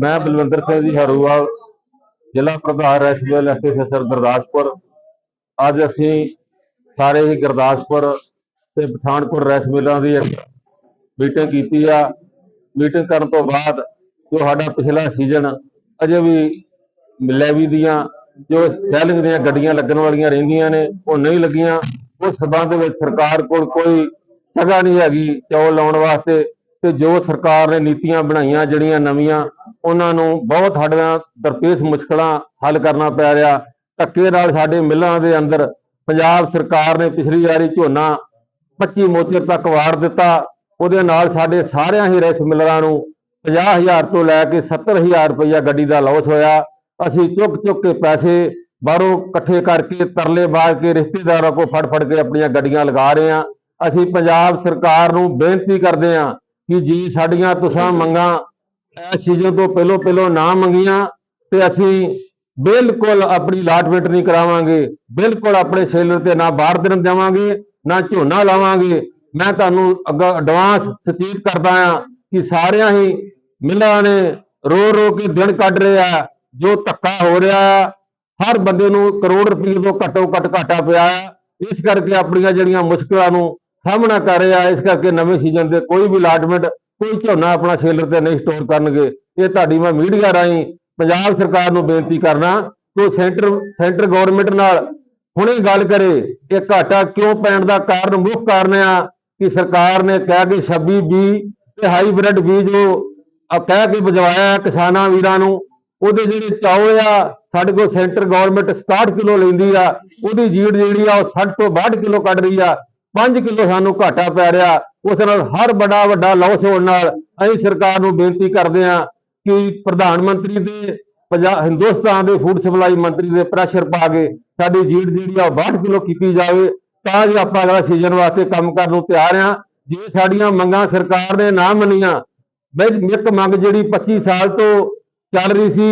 ਮੈਂ ਬਲਵਿੰਦਰ ਸਿੰਘ ਜੀ ਹਰੂਵਾਲ, ਜ਼ਿਲ੍ਹਾ ਪ੍ਰਧਾਨ ਰੈਸਬਲ ਐਸੋਸੀਏਸ਼ਨ ਗੁਰਦਾਸਪੁਰ। ਅੱਜ ਅਸੀਂ ਸਾਰੇ ਹੀ ਗੁਰਦਾਸਪੁਰ ਤੇ ਪਠਾਨਕੋਟ ਰੈਸ ਦੀ ਮੀਟਿੰਗ ਕੀਤੀ ਆ। ਮੀਟਿੰਗ ਕਰਨ ਤੋਂ ਬਾਅਦ ਜੋ ਸਾਡਾ ਪਿਛਲਾ ਸੀਜ਼ਨ ਅਜੇ ਵੀ ਲੈਵੀ ਦੀਆਂ, ਜੋ ਸੈਲਿੰਗ ਦੀਆਂ ਗੱਡੀਆਂ ਲੱਗਣ ਵਾਲੀਆਂ ਰਹਿੰਦੀਆਂ ਨੇ, ਉਹ ਨਹੀਂ ਲੱਗੀਆਂ। ਉਸ ਸਬੰਧ ਵਿੱਚ ਸਰਕਾਰ ਕੋਲ ਕੋਈ ਜਗ੍ਹਾ ਨਹੀਂ ਹੈਗੀ ਚੌਲ ਲਾਉਣ ਵਾਸਤੇ। ਤੇ ਜੋ ਸਰਕਾਰ ਨੇ ਨੀਤੀਆਂ ਬਣਾਈਆਂ, ਜਿਹੜੀਆਂ ਨਵੀਆਂ, ਉਹਨਾਂ ਨੂੰ ਬਹੁਤ ਸਾਡੀਆਂ ਦਰਪੇਸ਼ ਮੁਸ਼ਕਲਾਂ ਹੱਲ ਕਰਨਾ ਪੈ ਰਿਹਾ। ਧੱਕੇ ਨਾਲ ਸਾਡੇ ਮਿੱਲਾਂ ਦੇ ਅੰਦਰ ਪੰਜਾਬ ਸਰਕਾਰ ਨੇ ਪਿਛਲੀ ਵਾਰੀ ਝੋਨਾ 25 ਮੋਚੇ ਤੱਕ ਵਾਰ ਦਿੱਤਾ। ਉਹਦੇ ਨਾਲ ਸਾਡੇ ਸਾਰਿਆਂ ਹੀ ਰੈਸ ਮਿਲਰਾਂ ਨੂੰ 50000 ਤੋਂ ਲੈ ਕੇ 70000 ਰੁਪਇਆ ਗੱਡੀ ਦਾ ਲਾਸ ਹੋਇਆ। ਅਸੀਂ ਚੁੱਕ ਚੁੱਕ ਕੇ ਪੈਸੇ ਬਾਹਰੋਂ ਇਕੱਠੇ ਕਰਕੇ ਤਰਲੇ ਬਾਗ ਕੇ ਰਿਸ਼ਤੇਦਾਰਾਂ ਕੋਲ ਫੜ ਫੜ ਕੇ ਆਪਣੀਆਂ ਗੱਡੀਆਂ ਲਗਾ ਰਹੇ ਹਾਂ। ਅਸੀਂ ਪੰਜਾਬ ਸਰਕਾਰ ਨੂੰ ਬੇਨਤੀ ਕਰਦੇ ਹਾਂ ਕਿ ਜੀ ਸਾਡੀਆਂ ਤੁਸਾਂ ਮੰਗਾਂ ਇਸ ਸੀਜ਼ਨ ਤੋਂ ਪਹਿਲੋਂ ਪਹਿਲੋਂ ਨਾ ਮੰਗੀਆਂ ਤੇ ਅਸੀਂ ਬਿਲਕੁਲ ਆਪਣੀ ਲਾਟਮੈਂਟ ਨਹੀਂ ਕਰਾਵਾਂਗੇ, ਬਿਲਕੁਲ ਆਪਣੇ ਸੇਲਰ ਤੇ ਨਾ ਬਾਹਰ ਦਿਨ ਜਾਵਾਂਗੇ, ਨਾ ਝੋਨਾ ਲਾਵਾਂਗੇ। ਮੈਂ ਤੁਹਾਨੂੰ ਅੱਗਾ ਐਡਵਾਂਸ ਸੁਚੇਤ ਕਰਦਾ ਹਾਂ ਕਿ ਸਾਰਿਆਂ ਹੀ ਮਿੱਲਾਂ ਨੇ ਰੋ ਰੋ ਕੇ ਦਿਨ ਕੱਢ ਰਹੇ ਆ ਜੋ ਧੱਕਾ ਹੋ ਰਿਹਾ ਆ ਹਰ ਬੰਦੇ ਨੂੰ ਕਰੋੜ ਰੁਪਏ ਤੋਂ ਘੱਟੋ ਘੱਟ ਘਾਟਾ ਪਿਆ ਆ ਇਸ ਕਰਕੇ ਆਪਣੀਆਂ ਜਿਹੜੀਆਂ ਮੁਸ਼ਕਲਾਂ ਨੂੰ ਸਾਹਮਣਾ ਕਰ ਰਿਹਾ, ਇਸ ਕਰਕੇ ਨਵੇਂ ਸੀਜ਼ਨ ਦੇ ਕੋਈ ਵੀ ਅਲਾਟਮੈਂਟ ਕੋਈ ਝੋਨਾ ਆਪਣਾ ਸੇਲਰ ਤੇ ਨਹੀਂ ਸਟੋਰ ਕਰਨਗੇ। ਇਹ ਤੁਹਾਡੀ ਮੈਂ ਮੀਡੀਆ ਰਾਹੀਂ ਪੰਜਾਬ ਸਰਕਾਰ ਨੂੰ ਬੇਨਤੀ ਕਰਨਾ ਕਿ ਉਹ ਸੈਂਟਰ ਸੈਂਟਰ ਗਵਰਨਮੈਂਟ ਨਾਲ ਹੁਣੇ ਗੱਲ ਕਰੇ, ਇਹ ਘਾਟਾ ਕਿਉਂ ਪੈਣ ਦਾ ਕਾਰਨ, ਮੁੱਖ ਕਾਰਨ ਆ ਕਿ ਸਰਕਾਰ ਨੇ ਕਹਿ ਕੇ 26 ਬੀ ਤੇ ਹਾਈਬ੍ਰਿਡ ਬੀਜ ਉਹ ਕਹਿ ਕੇ ਬਜਵਾਇਆ ਕਿਸਾਨਾਂ ਵੀਰਾਂ ਨੂੰ। ਉਹਦੇ ਜਿਹੜੇ ਚੌਲ ਆ, ਸਾਡੇ ਕੋਲ ਸੈਂਟਰ ਗਵਰਨਮੈਂਟ 67 ਕਿਲੋ ਲੈਂਦੀ ਆ, ਉਹਦੀ ਜੀੜ ਜਿਹੜੀ ਆ ਉਹ 60 ਤੋਂ 62 ਕਿਲੋ ਕੱਢ ਰਹੀ ਆ। 5 ਕਿਲੋ ਸਾਨੂੰ ਘਾਟਾ ਪੈ ਰਿਹਾ। ਉਸ ਨਾਲ ਹਰ ਵੱਡਾ ਵੱਡਾ ਲਾਸ ਹੋਣ ਨਾਲ ਅਸੀਂ ਸਰਕਾਰ ਨੂੰ ਬੇਨਤੀ ਕਰਦੇ ਹਾਂ ਕਿ ਪ੍ਰਧਾਨ ਮੰਤਰੀ ਦੇ ਪੰਜਾਬ ਹਿੰਦੁਸਤਾਨ ਦੇ ਫੂਡ ਸਪਲਾਈ ਮੰਤਰੀ ਦੇ ਪ੍ਰੈਸ਼ਰ ਪਾ ਕੇ ਸਾਡੀ ਜੀੜ ਜਿਹੜੀ ਆ 62 ਕਿਲੋ ਕੀਤੀ ਜਾਵੇ ਤਾਂ ਜੋ ਆਪਾਂ ਅਗਲਾ ਸੀਜ਼ਨ ਵਾਸਤੇ ਕੰਮ ਕਰਨ ਨੂੰ ਤਿਆਰ ਹਾਂ। ਜੇ ਸਾਡੀਆਂ ਮੰਗਾਂ ਸਰਕਾਰ ਨੇ ਨਾ ਮੰਨੀਆਂ ਬਈ ਇੱਕ ਮੰਗ ਜਿਹੜੀ 25 ਸਾਲ ਤੋਂ ਚੱਲ ਰਹੀ ਸੀ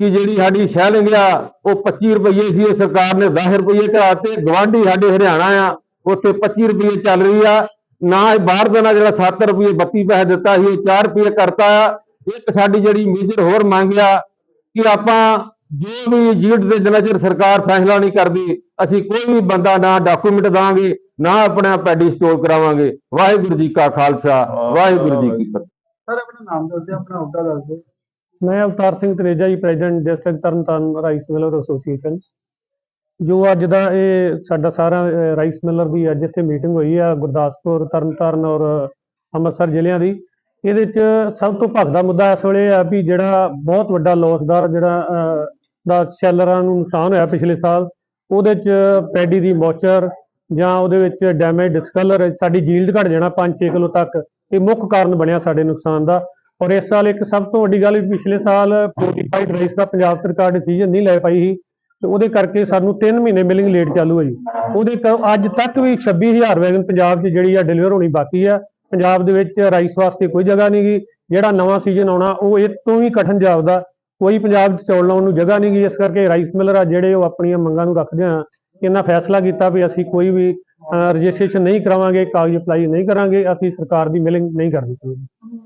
ਕਿ ਜਿਹੜੀ ਸਾਡੀ ਸ਼ੈਲਿੰਗ ਆ ਉਹ 25 ਰੁਪਏ ਸੀ, ਉਹ ਸਰਕਾਰ ਨੇ 10 ਰੁਪਏ ਘਟਾਤੇ ਗਵਾਂਢੀ ਸਾਡੇ ਹਰਿਆਣਾ ਆ ਉੱਥੇ 25 ਰੁਪਏ ਚੱਲ ਰਹੀ ਆ। ਨਾ ਇਹ ਬਾਹਰ ਦਾ ਨਾ ਜਿਹੜਾ 7 ਰੁਪਏ 32 ਪੈਸੇ ਦਿੱਤਾ ਸੀ ਇਹ 4 ਰੁਪਏ ਕਰਤਾ ਆ। ਇੱਕ ਸਾਡੀ ਜਿਹੜੀ ਮੇਜਰ ਹੋਰ ਮੰਗ ਆ ਕਿ ਆਪਾਂ ਜੋ ਵੀ ਜੀਟ ਦੇ ਚਿਰ ਸਰਕਾਰ ਫੈਸਲਾ ਨਹੀਂ ਕਰਦੀ ਅਸੀਂ ਕੋਈ ਵੀ ਬੰਦਾ ਨਾ ਡਾਕੂਮੈਂਟ ਦਾਂਗੇ ਨਾ ਆਪਣਾ ਪੈਡੀ ਸਟੋਰ ਕਰਾਵਾਂਗੇ। ਵਾਹਿਗੁਰੂ ਜੀ ਕਾ ਖਾਲਸਾ ਵਾਹਿਗੁਰੂ ਜੀ ਕੀ ਫਤਿਹ। ਸਰ ਆਪਣਾ ਨਾਮ ਦੱਸ ਦਿਓ ਆਪਣਾ ਅਹੁਦਾ ਦੱਸ। ਦਿਓ ਮੈਂ Avtar Singh Taneja ji president district Tarn Taran rice miller association. ਜੋ ਅੱਜ ਦਾ ਇਹ ਸਾਡਾ ਸਾਰਾ ਰਾਈਸ ਮਿਲਰ ਦੀ ਅੱਜ ਇੱਥੇ ਮੀਟਿੰਗ ਹੋਈ ਆ ਗੁਰਦਾਸਪੁਰ, ਤਰਨਤਾਰਨ ਔਰ ਅੰਮ੍ਰਿਤਸਰ ਜ਼ਿਲ੍ਹਿਆਂ ਦੀ। ਇਹਦੇ ਚ ਸਭ ਤੋਂ ਭਖਦਾ ਮੁੱਦਾ ਇਸ ਵੇਲੇ ਆ ਵੀ ਜਿਹੜਾ ਬਹੁਤ ਵੱਡਾ ਲੋਸਦਾਰ ਜਿਹੜਾ ਦਾ ਸੈਲਰਾਂ ਨੂੰ ਨੁਕਸਾਨ ਹੋਇਆ ਪਿਛਲੇ ਸਾਲ, ਉਹਦੇ ਚ ਪੈਡੀ ਦੀ ਮੋਚਰ ਜਾਂ ਉਹਦੇ ਵਿੱਚ ਡੈਮੇਜ ਡਿਸਕਲਰ ਸਾਡੀ ਜੀਲਡ ਘਟ ਜਾਣਾ 5-6 ਕਿਲੋ ਤੱਕ, ਇਹ ਮੁੱਖ ਕਾਰਨ ਬਣਿਆ ਸਾਡੇ ਨੁਕਸਾਨ ਦਾ। ਔਰ ਇਸ ਸਾਲ ਇੱਕ ਸਭ ਤੋਂ ਵੱਡੀ ਗੱਲ ਵੀ ਪਿਛਲੇ ਸਾਲ ਫੋਰਟੀਫਾਈਡ ਰਾਈਸ ਦਾ ਪੰਜਾਬ ਸਰਕਾਰ ਡਿਸੀਜਨ ਨਹੀਂ ਲੈ ਪਾਈ ਸੀ। ਤੇ ਉਹਦੇ ਕਰਕੇ ਸਾਨੂੰ 3 ਮਹੀਨੇ ਮਿਲਿੰਗ ਲੇਟ ਚਾਲੂ ਹੋਈ। ਉਹਦੇ ਅੱਜ ਤੱਕ ਵੀ 26000 ਵੈਗਨ ਪੰਜਾਬ 'ਚ ਜਿਹੜੀ ਆ ਡਿਲੀਵਰ ਹੋਣੀ ਬਾਕੀ ਆ। ਪੰਜਾਬ ਦੇ ਵਿੱਚ ਰਾਈਸ ਵਾਸਤੇ ਕੋਈ ਜਗ੍ਹਾ ਨਹੀਂ ਗੀ। ਜਿਹੜਾ ਨਵਾਂ ਸੀਜ਼ਨ ਆਉਣਾ, ਉਹ ਇਹ ਤੋਂ ਹੀ ਕਠਨ ਜਾਪਦਾ। ਕੋਈ ਪੰਜਾਬ 'ਚ ਚੌਲ ਲਾਉਣ ਨੂੰ ਜਗ੍ਹਾ ਨਹੀਂ ਗੀ। ਇਸ ਕਰਕੇ ਰਾਈਸ ਮਿਲਰ ਆ ਜਿਹੜੇ ਉਹ ਆਪਣੀਆਂ ਮੰਗਾਂ ਨੂੰ ਰੱਖਦੇ ਆ। ਇਹਨਾਂ ਫੈਸਲਾ ਕੀਤਾ ਵੀ ਅਸੀਂ ਕੋਈ ਵੀ ਰਜਿਸਟ੍ਰੇਸ਼ਨ ਨਹੀਂ ਕਰਾਵਾਂਗੇ, ਕਾਗਜ਼ ਅਪਲਾਈ ਨਹੀਂ ਕਰਾਂਗੇ। ਅਸੀਂ ਸਰਕਾਰ ਦੀ ਮਿਲਿੰਗ ਨਹੀਂ ਕਰਨੀ ਚਾਹੁੰਦੇ।